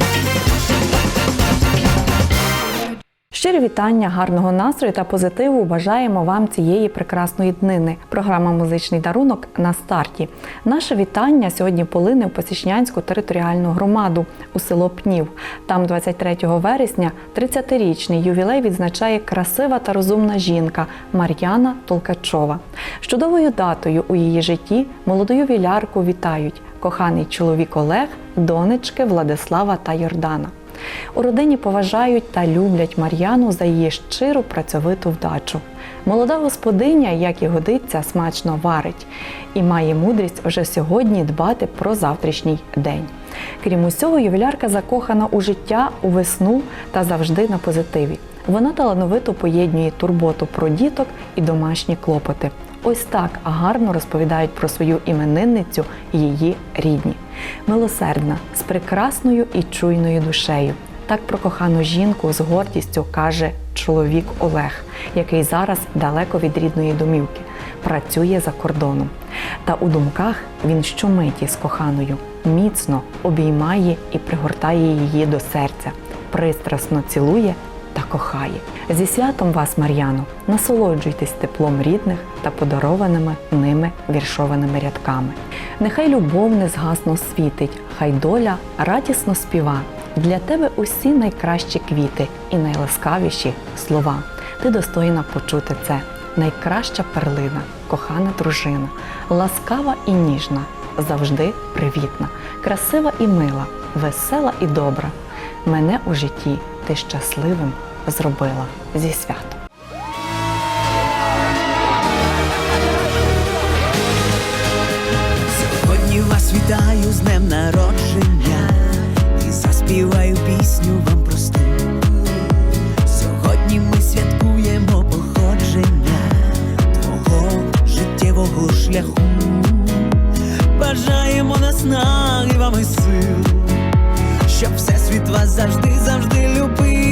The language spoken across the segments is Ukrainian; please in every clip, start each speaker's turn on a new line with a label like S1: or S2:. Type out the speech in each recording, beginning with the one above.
S1: Thank you. Щирі вітання, гарного настрою та позитиву бажаємо вам цієї прекрасної днини. Програма Музичний дарунок на старті. Наше вітання сьогодні полине в Посічнянську територіальну громаду у село Пнів. Там 23 вересня 30-річний ювілей відзначає красива та розумна жінка Мар'яна Толкачова. З чудовою датою у її житті молоду ювілярку вітають коханий чоловік Олег, донечки Владислава та Йордана. У родині поважають та люблять Мар'яну за її щиру працьовиту вдачу. Молода господиня, як і годиться, смачно варить і має мудрість вже сьогодні дбати про завтрашній день. Крім усього, ювілярка закохана у життя, у весну та завжди на позитиві. Вона талановито поєднує турботу про діток і домашні клопоти. Ось так гарно розповідають про свою іменинницю її рідні. Милосердна, з прекрасною і чуйною душею. Так про кохану жінку з гордістю каже чоловік Олег, який зараз далеко від рідної домівки, працює за кордоном. Та у думках він щомиті з коханою міцно обіймає і пригортає її до серця, пристрасно цілує та кохає. Зі святом вас, Мар'яно, насолоджуйтесь теплом рідних та подарованими ними віршованими рядками. Нехай любов не згасно світить, хай доля радісно співа. Для тебе усі найкращі квіти і найласкавіші слова. Ти достойна почути це. Найкраща перлина, кохана дружина, ласкава і ніжна, завжди привітна, красива і мила, весела і добра. Мене у житті ти щасливим зробила зі святом.
S2: Сьогодні вас вітаю з днем народження і заспіваю пісню вам просту. Сьогодні ми святкуємо походження твого життєвого шляху. Бажаємо наснаги вам і сил, щоб світ вас завжди, завжди любив.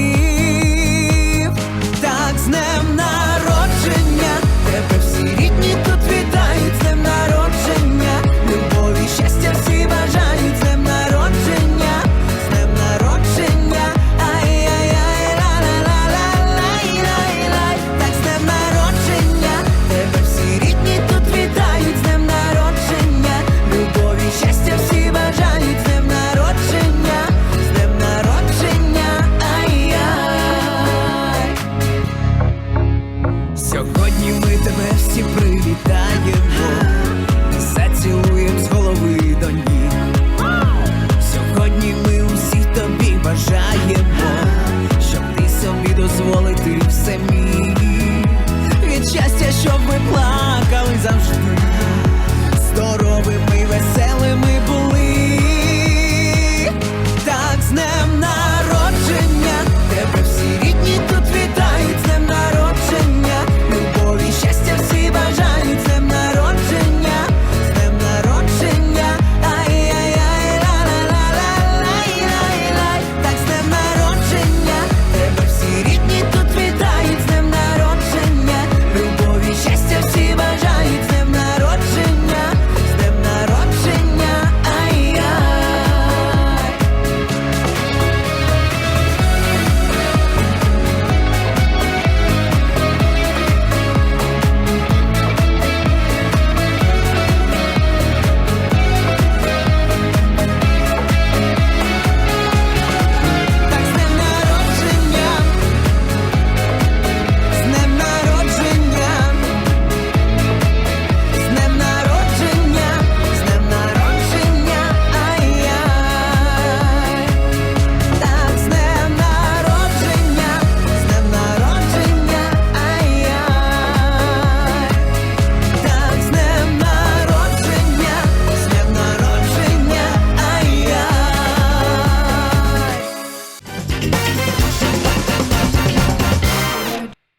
S2: ми тебе всі привітаємо, зацілуємо з голови.